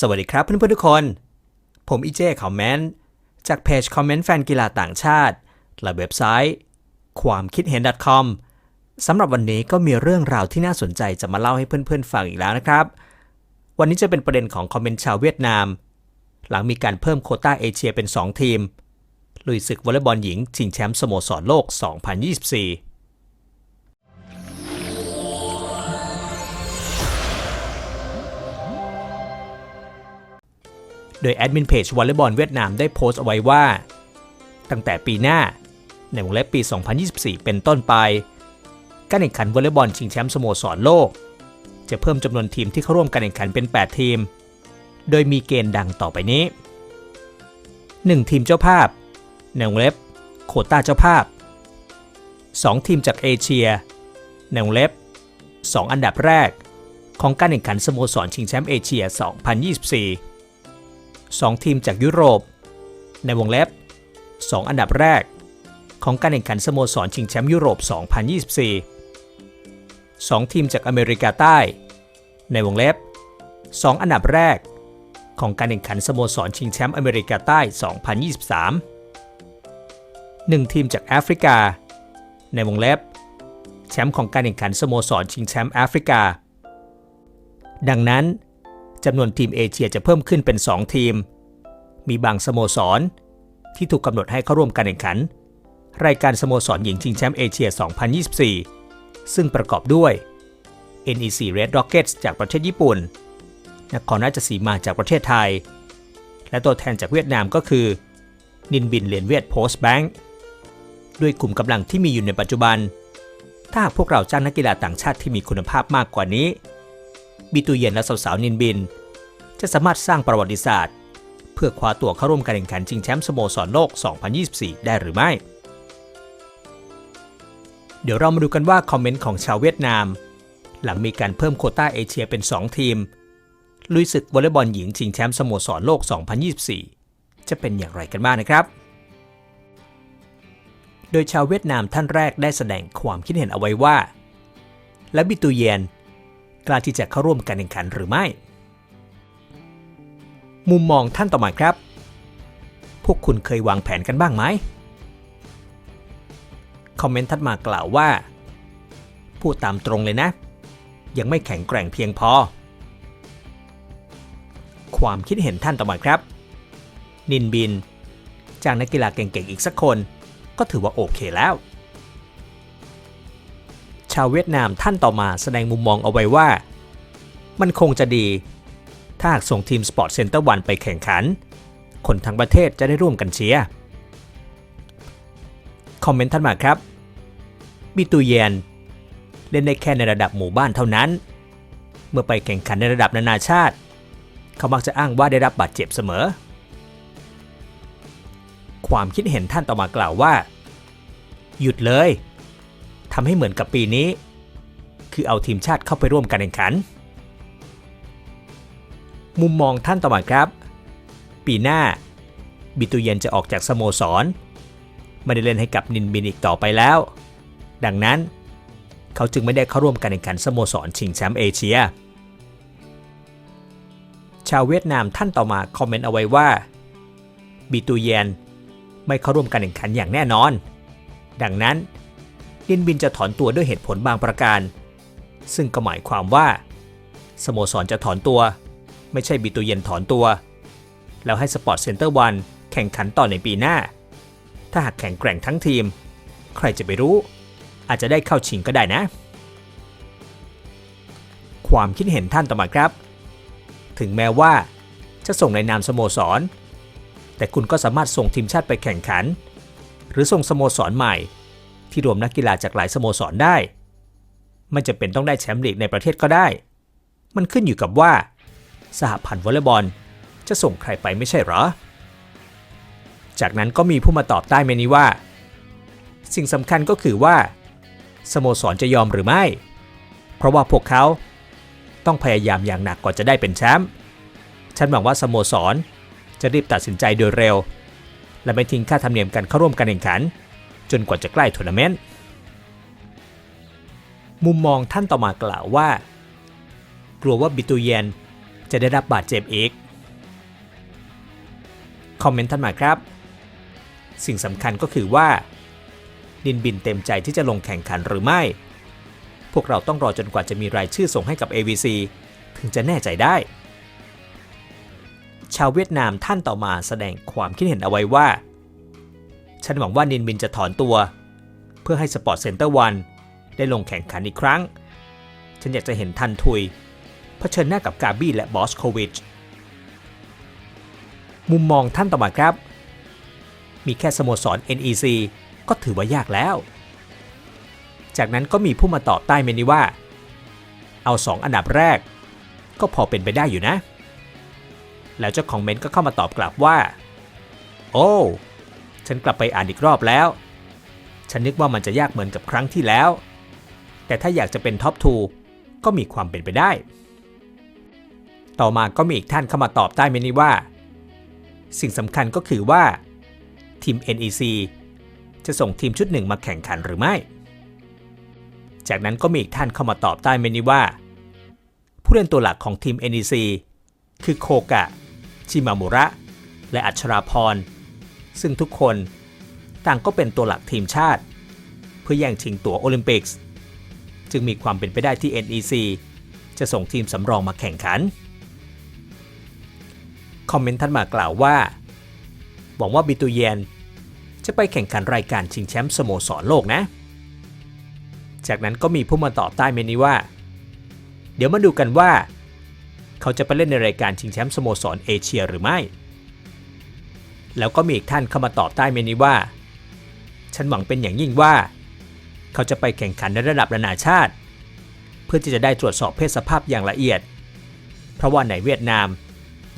สวัสดีครับเพื่อนๆทุกคน ผมอีเจคอมเมนต์จากเพจคอมเมนต์แฟนกีฬาต่างชาติ และเว็บไซต์ ความคิดเห็น .com สำหรับวันนี้ก็มีเรื่องราวที่น่าสนใจจะมาเล่าให้เพื่อนๆฟังอีกแล้วนะครับ วันนี้จะเป็นประเด็นของคอมเมนต์ชาวเวียดนาม หลังมีการเพิ่มโคต้าเอเชียเป็น 2 ทีมลุยศึกวอลเลย์บอลหญิงชิงแชมป์สโมสรโลก 2024 โดยแอดมินเพจวอลเลย์บอลเวียดนามได้โพสต์เอาไว้ว่า ตั้งแต่ปีหน้าในวงเล็บปี 2024 เป็นต้นไป การแข่งขันวอลเลย์บอลชิงแชมป์สโมสรโลก จะเพิ่มจำนวนทีมที่เข้าร่วมการแข่งขันเป็น 8 ทีม โดยมีเกณฑ์ดังต่อไปนี้ 1 ทีมเจ้าภาพในวงเล็บโคต้าเจ้าภาพ 2 ทีมจากเอเชียในวงเล็บ 2 อันดับแรก ของการแข่งขันสโมสรชิงแชมป์เอเชีย 2024 2 ทีมจากยุโรป ในวงเล็บ 2 อันดับแรก ของการแข่งขันสโมสรชิงแชมป์ยุโรป 2024 2 ทีมจากอเมริกาใต้ ในวงเล็บ 2 อันดับแรก ของการแข่งขันสโมสรชิงแชมป์อเมริกาใต้ 2023 1 ทีมจากแอฟริกา ในวงเล็บ แชมป์ของการแข่งขันสโมสรชิงแชมป์แอฟริกา ดังนั้น จำนวนทีมเอเชียจะเพิ่มขึ้นเป็น 2 ทีม มีบางสโมสร ที่ถูกกำหนดให้เข้าร่วมการแข่งขัน รายการสโมสรหญิงชิงแชมป์เอเชีย 2024 ซึ่งประกอบด้วย NEC Red Rockets จากประเทศญี่ปุ่น นครราชสีมาจากประเทศไทย และตัวแทนจากเวียดนามก็คือ นินบินเลียนเวียดโพสต์แบงค์ด้วยกลุ่มกำลังที่มีอยู่ในปัจจุบัน ถ้าพวกเราจ้างนักกีฬาต่างชาติที่มีคุณภาพมากกว่านี้ บิตูเย็นและสาวๆนินบิน จะสามารถสร้างประวัติศาสตร์ เพื่อคว้าตัวเข้าร่วมการแข่งขันชิงแชมป์สโมสรโลก 2024 ได้หรือไม่ เดี๋ยวเรามาดูกันว่าคอมเมนต์ของชาวเวียดนาม หลังมีการเพิ่มโคต้าเอเชียเป็น 2 ทีม ลุยศึกวอลเลย์บอลหญิงชิงแชมป์สโมสรโลก 2024 จะเป็นอย่างไรกันบ้างนะครับ โดยชาวเวียดนามท่านแรกได้แสดงความคิดเห็นเอาไว้ว่าและบิตูเยน กล้าที่จะเข้าร่วมการแข่งขันหรือไม่ มุมมองท่านต่อมาครับ พวกคุณเคยวางแผนกันบ้างไหมคอมเมนต์ทัดมากล่าวว่า พูดตามตรงเลยนะ ยังไม่แข็งแกร่งเพียงพอ ความคิดเห็นท่านต่อมาครับ นินบิน จ้างนักกีฬาเก่งๆอีกสักคน ก็ถือว่าโอเคแล้ว ชาวเวียดนามท่านต่อมาแสดงมุมมองเอาไว้ว่า มันคงจะดี ถ้าหากส่งทีม Sport Center 1ไปแข่งขัน คนทั้งประเทศจะได้ร่วมกันเชียร์คอมเมนต์ท่านมาครับ บิตูเยนเล่นได้แค่ในระดับหมู่บ้านเท่านั้น เมื่อไปแข่งขันในระดับนานาชาติ เขามักจะอ้างว่าได้รับบาดเจ็บเสมอ ความคิดเห็นท่านต่อมากล่าวว่า หยุดเลย ทำให้เหมือนกับปีนี้ คือเอาทีมชาติเข้าไปร่วมการแข่งขัน มุมมองท่านต่อมาครับ ปีหน้า บิตูเยนจะออกจากสโมสร ไม่ได้เล่นให้กับนินบินอีกต่อไปแล้ว ดังนั้น เขาจึงไม่ได้เข้าร่วมการแข่งขันสโมสรชิงแชมป์เอเชีย ชาวเวียดนามท่านต่อมาคอมเมนต์เอาไว้ว่า บิตูเยนไม่เข้าร่วมการแข่งขันอย่างแน่นอน ดังนั้น นบินจะถอนตัวด้วยเหตุผลบางประการ ซึ่งก็หมายความว่า สโมสรจะถอนตัว ไม่ใช่บิตูเย็นถอนตัว แล้วให้สปอร์ตเซ็นเตอร์วันแข่งขันต่อในปีหน้า ถ้าหากแข่งแกร่งทั้งทีม ใครจะไปรู้ อาจจะได้เข้าชิงก็ได้นะ ความคิดเห็นท่านต่อมาครับ ถึงแม้ว่าจะส่งในนามสโมสร แต่คุณก็สามารถส่งทีมชาติไปแข่งขัน หรือส่งสโมสรใหม่ ที่รวมนักกีฬาจากหลายสโมสรได้ไม่จำเป็นต้องได้แชมป์ลีกในประเทศก็ได้ มันขึ้นอยู่กับว่า สหพันธ์วอลเลย์บอล จะส่งใครไปไม่ใช่หรอ จากนั้นก็มีผู้มาตอบใต้เมนี้ว่า สิ่งสำคัญก็คือว่า สโมสรจะยอมหรือไม่ เพราะว่าพวกเขาต้องพยายามอย่างหนักก่อนจะได้เป็นแชมป์ฉันหวังว่าสโมสรจะรีบตัดสินใจโดยเร็ว และไม่ทิ้งค่าธรรมเนียมการเข้าร่วมการแข่งขัน จนกว่าจะใกล้ทัวร์นาเมนต์ มุมมองท่านต่อมากล่าวว่า กลัวว่าบิตูเยนจะได้รับบาดเจ็บอีก คอมเมนต์ท่านมาครับ สิ่งสำคัญก็คือว่านินบินเต็มใจที่จะลงแข่งขันหรือไม่ พวกเราต้องรอจนกว่าจะมีรายชื่อส่งให้กับ AVC ถึงจะแน่ใจได้ ชาวเวียดนามท่านต่อมาแสดงความคิดเห็นเอาไว้ว่า ฉันหวังว่านินบินจะถอนตัว เพื่อให้สปอร์ตเซ็นเตอร์วันได้ลงแข่งขันอีกครั้ง ฉันอยากจะเห็นทันทุยเผชิญหน้ากับกาบี้และบอสโควิช มุมมองท่านต่อมาครับ มีแค่สโมสร NEC ก็ถือว่ายากแล้ว จากนั้นก็มีผู้มาตอบใต้เมนูว่า เอาสองอันดับแรก ก็พอเป็นไปได้อยู่นะ แล้วเจ้าของเมนต์ก็เข้ามาตอบกลับว่า โอ้ ฉันกลับไปอ่านอีกรอบแล้ว ฉันนึกว่ามันจะยากเหมือนกับครั้งที่แล้ว แต่ถ้าอยากจะเป็นท็อป2ก็มีความเป็นไปได้ ต่อมาก็มีอีกท่านเข้ามาตอบใต้เมนูว่า สิ่งสำคัญก็คือว่า ทีม NEC จะส่งทีมชุดหนึ่งมาแข่งขันหรือไม่ จากนั้นก็มีอีกท่านเข้ามาตอบใต้เมนูว่า ผู้เล่นตัวหลักของทีม NEC คือโคกะ ชิมามุระ และอัชราพร ซึ่งทุกคนต่างก็เป็นตัวหลักทีมชาติ เพื่อแย่งชิงตั๋วโอลิมปิกส์จึงมีความเป็นไปได้ที่ NEC จะส่งทีมสำรองมาแข่งขัน คอมเมนต์ท่านมากล่าวว่า หวังว่าบิตูเยนจะไปแข่งขันรายการชิงแชมป์สโมสรโลกนะ จากนั้นก็มีผู้มาตอบใต้เมนูว่า เดี๋ยวมาดูกันว่า เขาจะไปเล่นในรายการชิงแชมป์สโมสรเอเชียหรือไม่ แล้วก็มีอีกท่านเข้ามาตอบใต้เมนูว่า ฉันหวังเป็นอย่างยิ่งว่า เขาจะไปแข่งขันในระดับนานาชาติ เพื่อที่จะได้ตรวจสอบเพศสภาพอย่างละเอียด เพราะว่าในเวียดนาม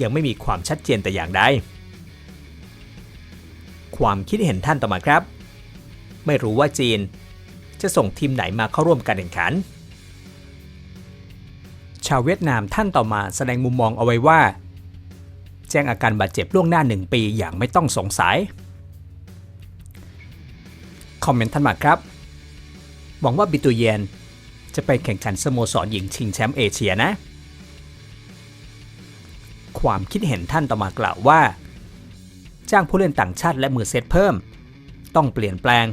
ยังไม่มีความชัดเจนแต่อย่างใดความคิดเห็นท่านต่อมาครับ ไม่รู้ว่าจีนจะส่งทีมไหนมาเข้าร่วมการแข่งขัน ชาวเวียดนามท่านต่อมาแสดงมุมมองเอาไว้ว่า จ้งอาการบาดเจ็บล่วงหน้าหนึ่งปีอย่างไม่ต้องสงสัย คอมเมนต์ท่านมาครับ หวังว่าบิตูเยนจะไปแข่งขันสโมสรหญิงชิงแชมป์เอเชียนะ ความคิดเห็นท่านต่อมากล่าวว่า จ้างผู้เล่นต่างชาติและมือเซตเพิ่ม ต้องเปลี่ยนแปลง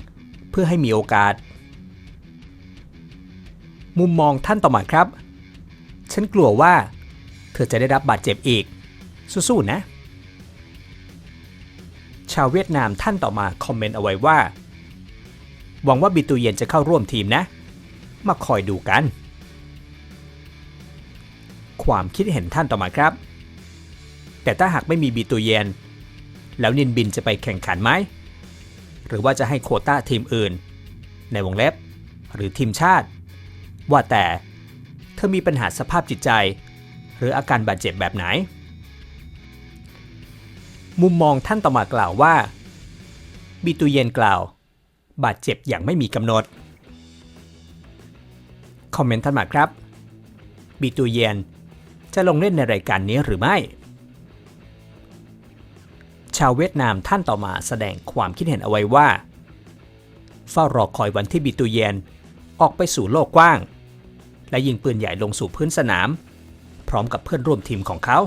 เพื่อให้มีโอกาส มุมมองท่านต่อมาครับ ฉันกลัวว่า เธอจะได้รับบาดเจ็บอีก สู้ๆนะ ชาวเวียดนามท่านต่อมาคอมเมนต์เอาไว้ว่า หวังว่าบิตูเยนจะเข้าร่วมทีมนะ มาคอยดูกัน ความคิดเห็นท่านต่อมาครับ แต่ถ้าหากไม่มีบิตูเยนแล้วนินบินจะไปแข่งขันไหม หรือว่าจะให้โคต้าทีมอื่น ในวงเล็บ หรือทีมชาติ ว่าแต่เธอมีปัญหาสภาพจิตใจ หรืออาการบาดเจ็บแบบไหน มุมมองท่านต่อมากล่าวว่า บิตูเยนกล่าว บาดเจ็บอย่างไม่มีกำหนด คอมเมนต์ท่านมาครับ บิตูเยนจะลงเล่นในรายการนี้หรือไม่ ชาวเวียดนามท่านต่อมาแสดงความคิดเห็นเอาไว้ว่า เฝ้ารอคอยวันที่บิตูเยนออกไปสู่โลกกว้าง และยิงปืนใหญ่ลงสู่พื้นสนาม พร้อมกับเพื่อนร่วมทีมของเขา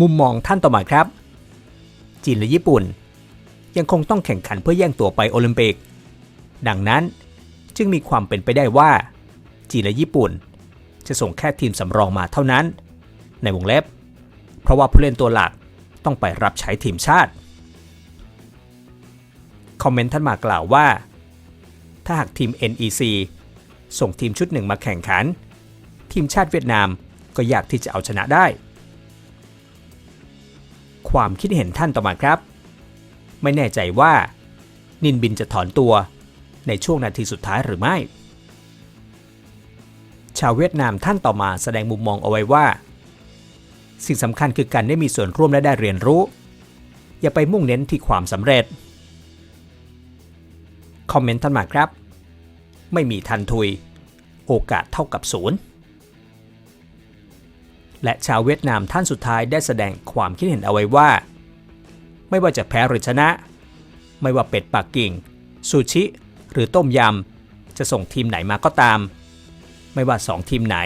มุมมองท่านต่อมาครับ จีนและญี่ปุ่น ยังคงต้องแข่งขันเพื่อแย่งตัวไปโอลิมปิก ดังนั้นจึงมีความเป็นไปได้ว่า จีนและญี่ปุ่น จะส่งแค่ทีมสำรองมาเท่านั้น ในวงเล็บ เพราะว่าผู้เล่นตัวหลักต้องไปรับใช้ทีมชาติ คอมเมนต์ท่านมากล่าวว่า ถ้าหากทีม NEC ส่งทีมชุดหนึ่งมาแข่งขัน ทีมชาติเวียดนามก็ยากที่จะเอาชนะได้ ความคิดเห็นท่านต่อมาครับ ไม่แน่ใจว่า นินบินจะถอนตัวในช่วงนาทีสุดท้ายหรือไม่ ชาวเวียดนามท่านต่อมาแสดงมุมมองเอาไว้ว่า สิ่งสำคัญคือการได้มีส่วนร่วมและได้เรียนรู้ อย่าไปมุ่งเน้นที่ความสำเร็จ คอมเมนต์ท่านมาครับ ไม่มีทันทุย โอกาสเท่ากับศูนย์ และชาวเวียดนามท่านสุดท้ายได้แสดงความคิดเห็นเอาไว้ว่า ไม่ว่าจะแพ้หรือชนะ ไม่ว่าเป็ดปักกิ่ง ซูชิ หรือต้มยำ จะส่งทีมไหนมาก็ตาม ไม่ว่า 2 ทีมไหน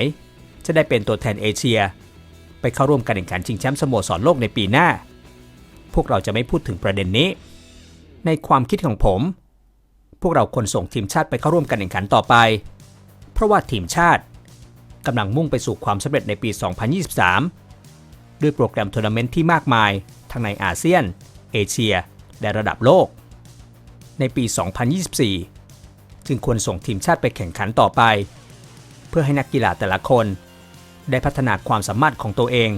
จะได้เป็นตัวแทนเอเชีย ไปไปเข้าร่วมการแข่งขันชิงแชมป์สโมสรโลกในปีหน้า พวกเราจะไม่พูดถึงประเด็นนี้ ในความคิดของผม พวกเราควรส่งทีมชาติไปเข้าร่วมการแข่งขันต่อไป เพราะว่าทีมชาติ กำลังมุ่งไปสู่ความสำเร็จในปี 2023 ด้วยโปรแกรมทัวร์นาเมนต์ที่มากมาย ทั้งในอาเซียน เอเชีย และระดับโลก ในปี 2024 จึงควรส่งทีมชาติไปแข่งขันต่อไป เพื่อให้นักกีฬาแต่ละคน ได้พัฒนาความสามารถของตัวเอง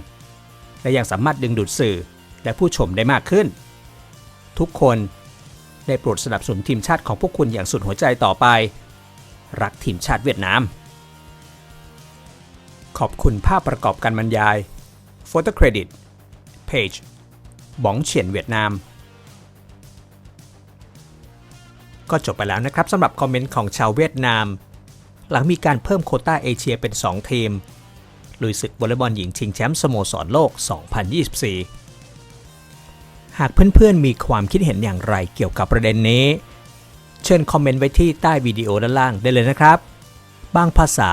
และยังสามารถดึงดูดสื่อและผู้ชมได้มากขึ้น ทุกคนได้โปรดสนับสนุนทีมชาติของพวกคุณอย่างสุดหัวใจต่อไป รักทีมชาติเวียดนาม ขอบคุณภาพประกอบการบรรยาย Photo Credit Page บองเฉียนเวียดนาม ก็จบไปแล้วนะครับสำหรับคอมเมนต์ของชาวเวียดนาม หลังมีการเพิ่มโคต้าเอเชียเป็น 2 ทีม ลุยศึกวอลเลย์บอลหญิงชิงแชมป์สโมสรโลก 2024 หากเพื่อนๆมีความคิดเห็นอย่างไรเกี่ยวกับประเด็นนี้ เชิญคอมเมนต์ไว้ที่ใต้วิดีโอด้านล่างได้เลยนะครับ บางภาษา